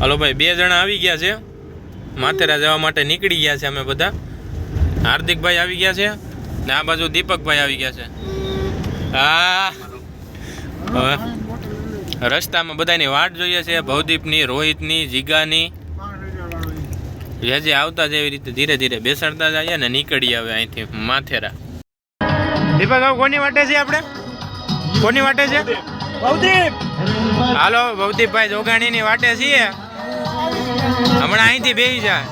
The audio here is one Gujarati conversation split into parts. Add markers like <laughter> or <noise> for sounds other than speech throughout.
હાલો ભાઈ બે જણા આવી ગયા છે. માથેરા જવા માટે નીકળી ગયા છે અમે બધા. હાર્દિકભાઈ આવી ગયા છે ને આ બાજુ દીપકભાઈ આવી ગયા છે. હા રસ્તામાં બધાની વાટ જોઈએ છે ભવદીપની રોહિતની જીગાની. જે જે આવતા જેવી એવી રીતે ધીરે ધીરે બેસાડતા જઈએ ને નીકળી આવે અહીંથી માથેરા. દીપક હવે કોની વાટે છે આપણે? કોની વાટે છે? ભવદીપ! હાલો ભવદીપભાઈ જોગાણીની વાટે છીએ. અહીંથી બેસી જાય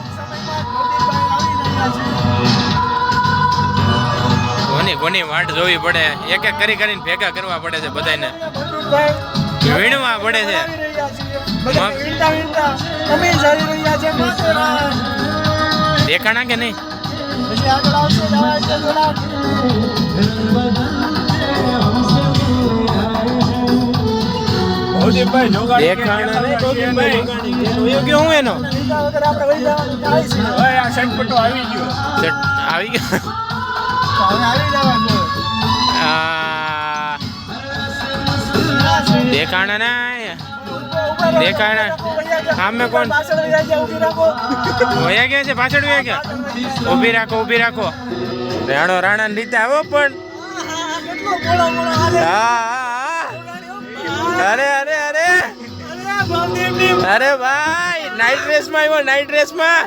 કોની કોની વાટ જોવી પડે? એક એક કરી કરીને ભેગા કરવા પડે છે બધાને વીણવા પડે છે. દેખાણા કે નહીં? હું એનો? હવે આ સટપટો આવી ગયો. આવી ગયો? દેખાણા ના દેખાણા. સામે કોણ? વયા ગયા છે પાછળ વયા ગયા? ઊભી રાખો ઊભી રાખો. રાણો રાણા લીધા આવો પણ. હા, હા, હા. અરે અરે અરે. અરે ભાઈ નાઇટ ડ્રેસમાં આવ્યો નાઇટ ડ્રેસમાં?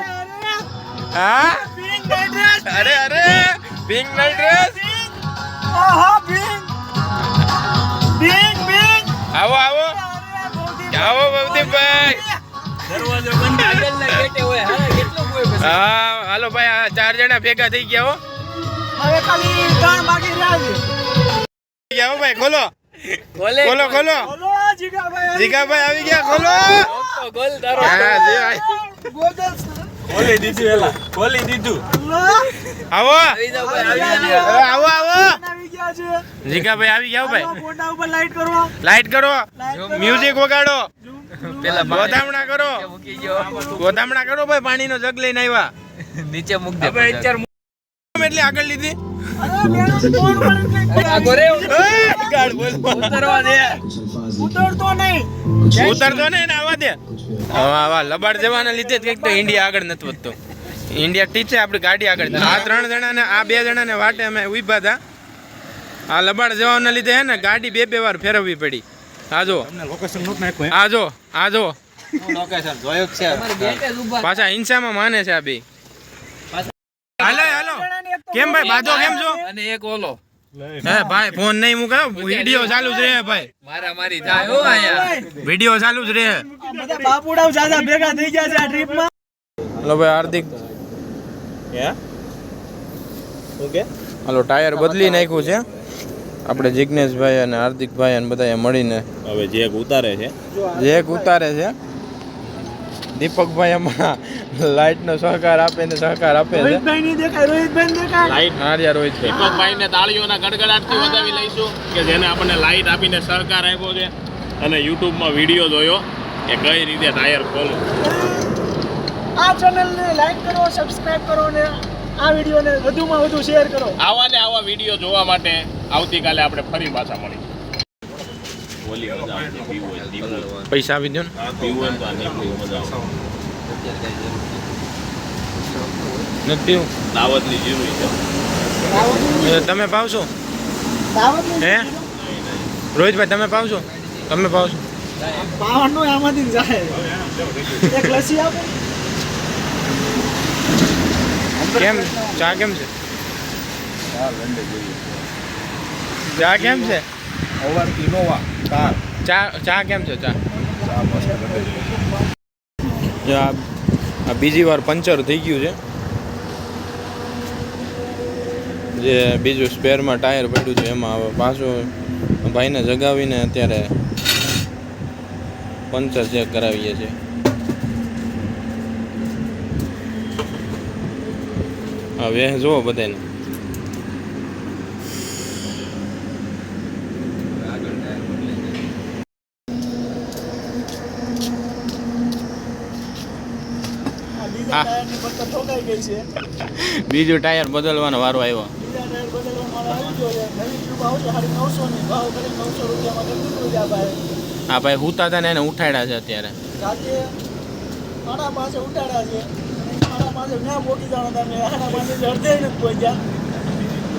હા? અરે અરે પિંક નાઇટ ડ્રેસ આવો આવો. આવો ભવદીપભાઈ દરવાજો બંધ આગળના ગેટે હોય હા કેટલું કોઈ પછી હા હાલો ભાઈ આ ચાર જણા ભેગા થઈ ગયા હો. હવે ખાલી ત્રણ બાકી રહ્યા છે થઈ ગયા હો ભાઈ ખોલો ગોલે ખોલો ખોલો. બોલો જીગાભાઈ જીગાભાઈ આવી ગયા ખોલો. ગોલ તારો હા જી ભાઈ ખોલી દીધું એલા ખોલી દીધું. આવો. આવી આવી જાવ હવે આવો આવો. આવી ગયા જીગાભાઈ આવી ગયા ભાઈ. ફોટા ઉપર લાઈટ કરો. લાઈટ કરો. મ્યુઝિક વગાડો. પેલા કરો. મૂકી કરો ભાઈ પાણીનો જગ લઈને આવ્યા. નીચે મૂક દે એટલે આગળ લીધી? અરે મેડમ ફોન પર ગાળ બોલ. ઉતરવા દે. ઉતરતો નહીં. ઉતરતો ને આવા દે. આવા લબાડ જવાના લીધે જ કંઈક તો ઇન્ડિયા આગળ નથી વધતો. ઇન્ડિયા ટીચે આપણી ગાડી આગળ આ ત્રણ જણાને આ બે જણાને વાટે અમે ઊભા હતા આ લબાડ જવાના લીધે હે ને ગાડી બે બે વાર ફેરવવી પડી. આ જો. આ જો આ જ. પાછા હિંસામાં માને છે આ બે. હાલો હાલો. કેમ ભાઈ બાજો કેમ છો? અને એક ઓલો. હે ભાઈ ફોન નહીં મૂકો વીડિયો ચાલુ જ રહે ભાઈ. મારા મારી થાય હો આયા વીડિયો ચાલુ જ રહે. બધા બાપુડાઓ જાજા ભેગા થઈ ગયા છે આ ટ્રીપમાં. હેલો ભાઈ હાર્દિક. હાલો ટાયર બદલી નાખ્યું છે. આપણે જિગ્નેશભાઈ અને હાર્દિકભાઈ અને બધા મળીને હવે જેક ઉતારે છે. જેક ઉતારે છે. દીપકભાઈ એમાં લાઇટનો સહકાર આપે ને સહકાર આપે છે. રોહિતભાઈ ની દેખાય રોહિતભાઈ ની દેખાય. લાઈટ હાર્યા રોહિતભાઈ. દીપકભાઈને તાળીઓના ગડગડાટથી વધાવી લઈશું કે જેને આપણને લાઈટ આપીને સહકાર આપ્યો છે. અને યુટ્યુબમાં વીડિયો જોયો કે કઈ રીતે ટાયર ખોલવું. આ ચેનલ ને લાઈક કરો સબસ્ક્રાઇબ કરો ને આ વીડિયો ને વધુમાં વધુ શેર કરો. આવા ને આવા વીડિયો જોવા માટે આવતીકાલે આપણે ફરી પાછા મળી ઓલી મજા પીવું પૈસા આવી દો ને. આ પીવું હોય ને તો આ નહીં પીવું મજા આવે. નથી પીવું? દાવતની જરૂરી છે. તમે પાવશો? દાવત હે? રોહિતભાઈ તમે પાવશો? તમે આમાંથી જાય. એક લસ્સી આપો. કેમ? ચા કેમ છે? ચા કેમ છે? ચા ચા કેમ છે ચા? જો આ આ બીજી વાર પંચર થઈ ગયું છે. જે બીજું સ્પેરમાં ટાયર પડ્યું છે એમાં હવે પાછું ભાઈને જગાવીને અત્યારે પંચર ચેક કરાવીએ છીએ. હા વેહ જુઓ બધાને આ બીજા હા. ટાયરની ફક્ત ઠોકાઈ ગઈ છે બીજું ટાયર બદલવાનો વારો આવ્યો બીજા ટાયર બદલવાનો મારો આવી ગયો છે નવી ટ્યુબ આવશે સાડી નવસો ની ભાવ કરી નવસો ટાયર બદલવાનો વારો આવ્યો. હા, ભાઈ, હુતા હતા ને એને ઉઠાડ્યા છે અત્યારે.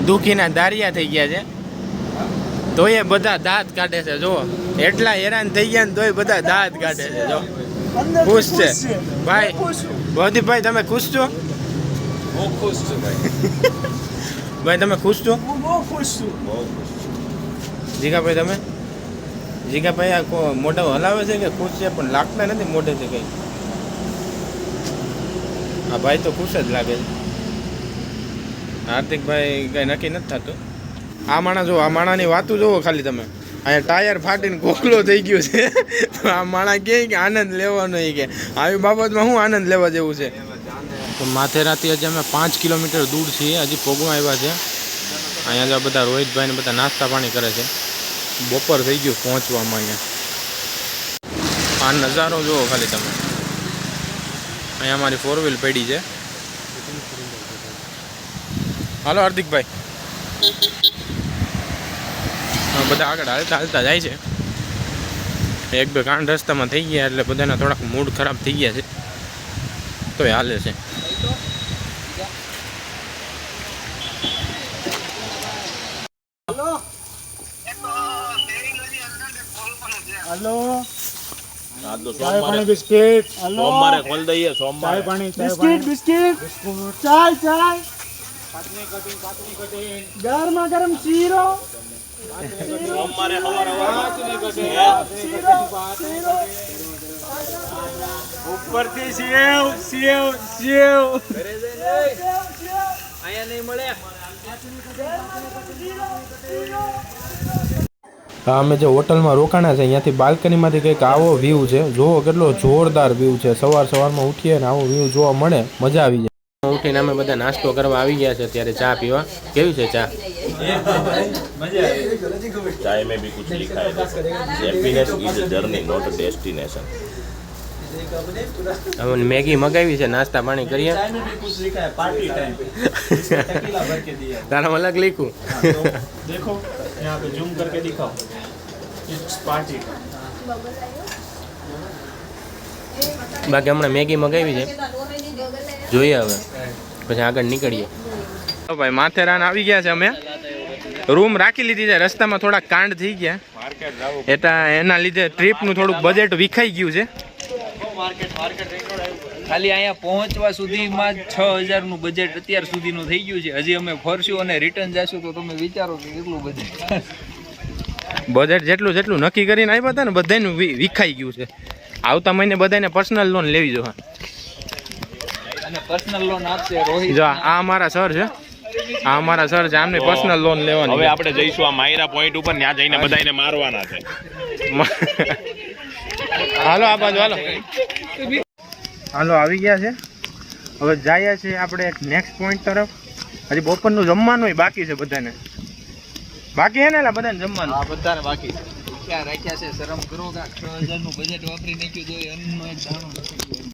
દુખીના દારિયા થઈ ગયા છે. તોય બધા દાંત કાઢે છે જો એટલા હેરાન થઈ ગયા ને તોય બધા દાંત કાઢે છે જો ખુશ છે. ભાઈ ખુશ છું. તમે ખુશ છો? હું ખુશ છું ભાઈ. <laughs> ભાઈ તમે ખુશ છો? હું બહુ ખુશ છું. બહુ ખુશ જીગાભાઈ તમે? જીગાભાઈ આ કો- મોઢા હલાવે છે કે ખુશ છે? પણ લાગતા નથી મોઢેથી કંઈ? આ ભાઈ તો ખુશ જ લાગે છે. હાર્દિકભાઈ કંઈ નક્કી નથી થતું. આ માણસ જો આ માણાની વાતું જોવો ખાલી તમે. અહીંયા ટાયર ફાટીને કોકલો થઈ ગયો છે. આ માણા કહે કે આનંદ લેવાનો કે. આવી બાબતમાં શું આનંદ લેવા જેવું છે. તો માથેરાથી હજી અમે પાંચ કિલોમીટર દૂર છીએ, હજી પોગમાં આવ્યા છે. અહીંયા જો બધા રોહિતભાઈને બધા નાસ્તા પાણી કરે છે. બપોર થઈ ગયું પહોંચવામાં અહીંયા. આ નજારો જુઓ ખાલી તમે. અહીંયા અમારી ફોર વ્હીલ પડી છે. હાલો હાર્દિકભાઈ હા, બધા આગળ હાલતા હાલતા જાય છે. એક બે કાંડ રસ્તામાં થઈ ગયા એટલે બધાના થોડાક મૂડ ખરાબ થઈ ગયા છે. તોય હાલે છે. હલો? તો બિસ્કિટ? સોમવારે ખોલ દઈએ સોમવારે. પાણી. બિસ્કિટ? બિસ્કિટ ચાય ચાય. ગરમા ગરમ શીરો. સવારે શીરો શીરો ઉપરથી સેવ સેવ સેવ અહીંયા નહીં મળે. હા અમે જે હોટલમાં રોકાણા છે અહીંયાથી બાલ્કનીમાંથી કંઈક આવો વ્યૂ છે. જુઓ કેટલો જોરદાર વ્યૂ છે. સવાર સવારમાં ઉઠીએ ને આવો વ્યૂ જોવા મળે. મજા આવી જાય. ઉઠીને અમે બધા નાસ્તો કરવા આવી ગયા છે ત્યારે ચા પીવા. કેવી છે ચા? ચાય મેં ભી કુછ લિખા happiness is a journey not a destination અમને મેગી મગાવી છે નાસ્તા પાણી કરીએ. <laughs> તારા અલગ લીખું. દેખો ઝૂમ કરકે દિખાઓ. બાકી હમણાં મેગી મગાવી છે. જોઈએ હવે. પછી આગળ નીકળીએ. તો ભાઈ માથેરાન આવી ગયા છે અમે. રૂમ રાખી લીધી છે. રસ્તામાં થોડા કાંડ થઈ ગયા. એટલે એના લીધે ટ્રીપનું થોડુંક બજેટ વિખાઈ ગયું છે. ખાલી અહીંયા પહોંચવા સુધીમાં છ હજારનું બજેટ અત્યાર સુધીનું થઈ ગયું છે. હજી અમે ફરશું અને રિટર્ન જશું તો તમે વિચારો કે કેટલું બજેટ. બજેટ જેટલું જેટલું નક્કી કરીને આવ્યા હતા ને બધાનું વિખાઈ ગયું છે. આવતા મહિને બધાને પર્સનલ લોન લેવી જો અને પર્સનલ લોન આપશે રોહિત. જો આ અમારા સર છે. આ અમારા સર છે આમને પર્સનલ લોન લેવાની હવે આપણે જઈશું આ માયરા પોઈન્ટ ઉપર ત્યાં જઈને બધાને મારવાના છે. <laughs> હાલો આ બાજુ હાલો. હાલો આવી ગયા છે. હવે જઈએ છીએ આપણે નેક્સ્ટ પોઈન્ટ તરફ. હજી બપોરનું જમવાનું બાકી છે બધાને. બાકી છે ને એટલે બધાને જમવાનું? આ બધાને બાકી છે. ક્યાં રાખ્યા છે? શરમ કરો કે છ હજારનું બજેટ વાપરી નાખ્યું જોઈએ અન્નનો એક દાણો.